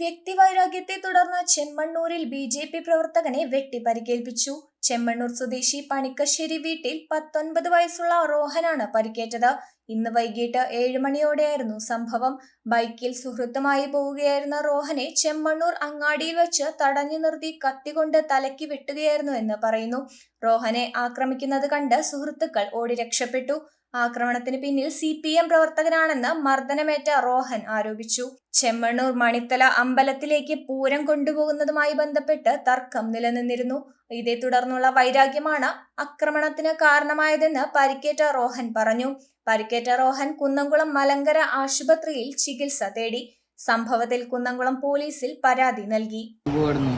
വ്യക്തിവൈരാഗ്യത്തെ തുടർന്ന് ചെമ്മണ്ണൂരിൽ B J P പ്രവർത്തകനെ വെട്ടി പരിക്കേൽപ്പിച്ചു ചെമ്മണ്ണൂർ സ്വദേശി പണിക്കശ്ശേരി വീട്ടിൽ പത്തൊൻപത് വയസ്സുള്ള റോഹനാണ് പരിക്കേറ്റത്. ഇന്ന് വൈകിട്ട് ഏഴ് മണിയോടെയായിരുന്നു സംഭവം. ബൈക്കിൽ സുഹൃത്തുമായി പോവുകയായിരുന്ന റോഹനെ ചെമ്മണ്ണൂർ അങ്ങാടിയിൽ വെച്ച് തടഞ്ഞു നിർത്തി കത്തികൊണ്ട് തലയ്ക്ക് വെട്ടുകയായിരുന്നു എന്ന് പറയുന്നു. റോഹനെ ആക്രമിക്കുന്നത് കണ്ട് സുഹൃത്തുക്കൾ ഓടി രക്ഷപ്പെട്ടു. ആക്രമണത്തിന് പിന്നിൽ സി പി എം പ്രവർത്തകനാണെന്ന് മർദ്ദനമേറ്റ റോഹൻ ആരോപിച്ചു. ചെമ്മണ്ണൂർ മണിത്തല അമ്പലത്തിലേക്ക് പൂരം കൊണ്ടുപോകുന്നതുമായി ബന്ധപ്പെട്ട് തർക്കം നിലനിന്നിരുന്നു. ഇതേ തുടർന്നുള്ള വൈരാഗ്യമാണ് ആക്രമണത്തിന് കാരണമായതെന്ന് പരിക്കേറ്റ റോഹൻ പറഞ്ഞു. പരിക്കേറ്റ റോഹൻ കുന്നംകുളം മലങ്കര ആശുപത്രിയിൽ ചികിത്സ തേടി. സംഭവത്തിൽ കുന്നംകുളം പോലീസിൽ പരാതി നൽകി. പോയിരുന്നു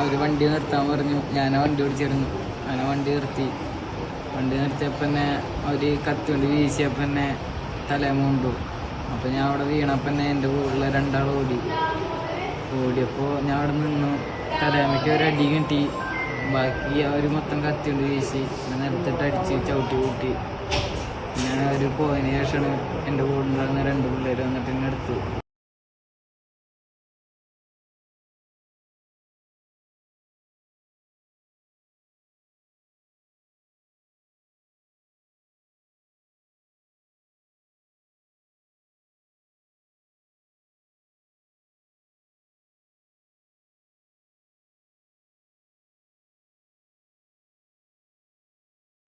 അവർ വണ്ടി നിർത്താൻ പറഞ്ഞു. ഞാൻ വണ്ടി ഓടിച്ചിരുന്നു. അങ്ങനെ വണ്ടി നിർത്തി. വണ്ടി നിർത്തിയപ്പോൾ തന്നെ അവർ കത്തി കൊണ്ട് വീശിയപ്പോൾ തന്നെ തലേമുണ്ടു അപ്പോൾ ഞാൻ അവിടെ വീണപ്പോൾ തന്നെ എന്റെ കൂടെയുള്ള രണ്ടാൾ ഓടി. ഓടിയപ്പോൾ ഞാൻ അവിടെ നിന്നു. തലേമയ്ക്ക് ഒരു അടി കിട്ടി. ബാക്കി അവർ മൊത്തം കത്തി കൊണ്ട് വീശി. ഞാൻ നിലത്തിട്ട് അടിച്ച് ചവിട്ടി കൂട്ടി. ഞാൻ അവർ പോയതിന് ശേഷമാണ് എന്റെ കൂടെ ഉണ്ടായിരുന്ന രണ്ട് പിള്ളേർ വന്നിട്ട് എന്നെ എടുത്തു.